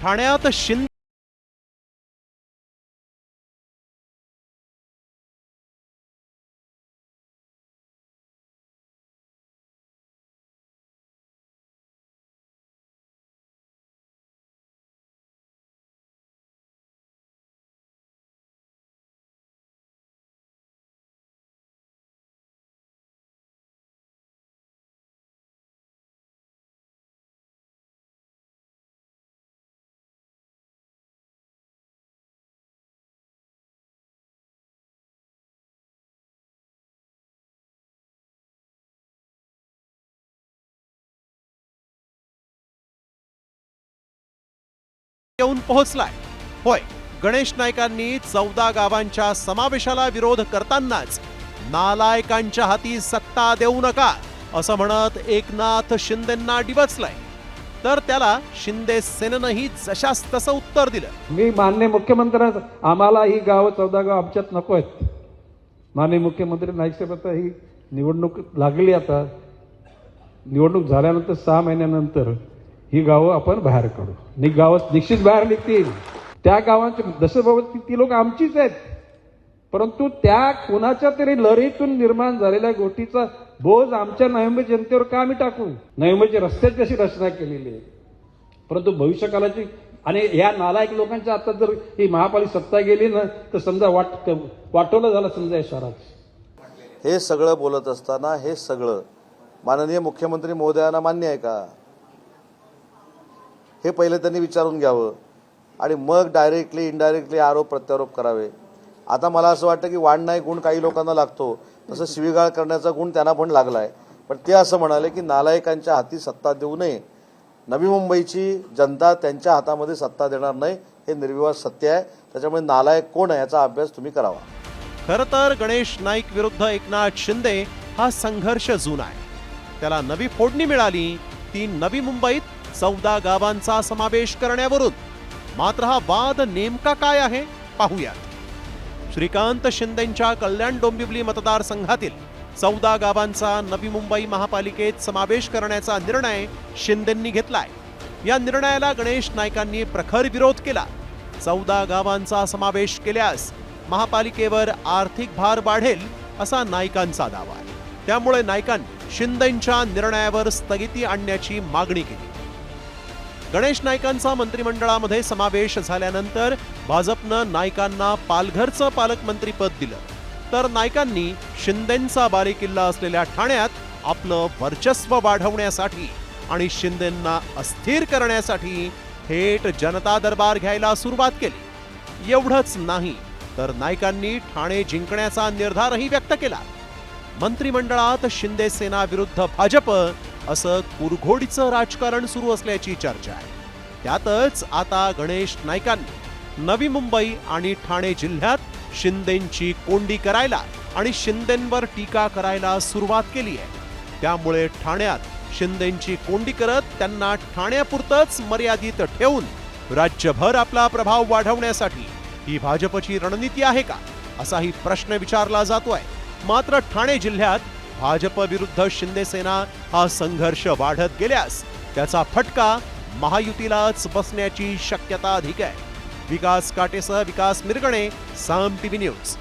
ठाण्यात शिंदे येऊन पोहोचलाय. होय गणेश नायकांनी चौदा गावांच्या समावेशाला विरोध करतानाच नालायकांच्या हाती सत्ता देऊ नका असं म्हणत एकनाथ शिंदेना डिवचलंय तर त्याला शिंदे सेनेनंही जशास तसं उत्तर दिलं. मी मान्य मुख्यमंत्री आम्हाला ही गाव चौदा गाव आमच्यात नको आहेत. माननीय मुख्यमंत्री नाईकसाहेब आता ही निवडणूक लागली आता. निवडणूक झाल्यानंतर सहा महिन्यानंतर ही गावं आपण बाहेर काढू. नि गावं निश्चित बाहेर निघतील. त्या गावांचे जसं बाबत ती- ती लोक आमचीच आहेत. परंतु त्या कोणाच्या तरी लढीतून निर्माण झालेल्या गोष्टीचा बोज आमच्या नोव्हेंबर जनतेवर का आम्ही टाकू? नोव्हेंबरची रस्त्याची अशी रचना केलेली आहे. परंतु भविष्यकालाची आणि या नालायक लोकांच्या आता जर ही महापालिका सत्ता गेली ना तर समजा वाट वाटवलं झालं समजा या शहरात. हे सगळं बोलत असताना हे सगळं माननीय मुख्यमंत्री महोदयांना मान्य आहे का? हे पहिले त्यांनी विचारून घ्यावं. आणि मग डायरेक्टली इनडायरेक्टली आरोप प्रत्यारोप करावे. आता मला असं वाटतं की वाढ नाही गुण काही लोकांना लागतो. तसं शिवीगाळ करण्याचा गुण त्यांना पण लागलाय. पण ते असं म्हणाले की नालायकांच्या हाती सत्ता देऊ नये. नवी मुंबईची जनता त्यांच्या हातामध्ये सत्ता देणार नाही हे निर्विवाद सत्य आहे. त्याच्यामुळे नालायक कोण आहे याचा अभ्यास तुम्ही करावा. खर तर गणेश नाईक विरुद्ध एकनाथ शिंदे हा संघर्ष जुना आहे. त्याला नवी फोडणी मिळाली ती नवी मुंबईत चौदा गावांचा समावेश करण्यावरून मात्र हा वाद नेमका काय आहे पाहूयात. श्रीकांत शिंदेंच्या कल्याण डोंबिवली मतदारसंघातील चौदा गावांचा नवी मुंबई महापालिकेत समावेश करण्याचा निर्णय शिंदेंनी घेतलाय. या निर्णयाला गणेश नायकांनी प्रखर विरोध केला. चौदा गावांचा समावेश केल्यास महापालिकेवर आर्थिक भार वाढेल असा नायकांचा दावा. आहे त्यामुळे नायकांनी शिंदेंच्या निर्णयावर स्थगिती आणण्याची मागणी केली. गणेश नाईकांचा मंत्रिमंडळामध्ये समावेश झाल्यानंतर भाजपनं नाईकांना पालघरचं पालकमंत्रीपद दिलं. तर नाईकांनी शिंदेंचा बालेकिल्ला असलेल्या ठाण्यात आपलं वर्चस्व वाढवण्यासाठी आणि शिंदेंना अस्थिर करण्यासाठी थेट जनता दरबार घ्यायला सुरुवात केली. एवढंच नाही तर नाईकांनी ठाणे जिंकण्याचा निर्धारही व्यक्त केला. मंत्रिमंडळात शिंदे सेना विरुद्ध भाजप असं कुरघोडीचं राजकारण सुरू असल्याची चर्चा आहे. त्यातच आता गणेश नाईकांनी नवी मुंबई आणि ठाणे जिल्ह्यात शिंदेंची कोंडी करायला आणि शिंदेंवर टीका करायला सुरुवात केली आहे. त्यामुळे ठाण्यात शिंदेंची कोंडी करत त्यांना ठाण्यापुरतच मर्यादित ठेवून राज्यभर आपला प्रभाव वाढवण्यासाठी ही भाजपची रणनीती आहे का? असाही प्रश्न विचारला जातोय. मात्र ठाणे जिल्ह्यात भाजप विरुद्ध शिंदे सेना हा संघर्ष वाढत गेल्यास त्याचा फटका महायुतीलाच बसण्याची शक्यता अधिक आहे. विकास काटेसह विकास मिरगणे साम टीव्ही न्यूज.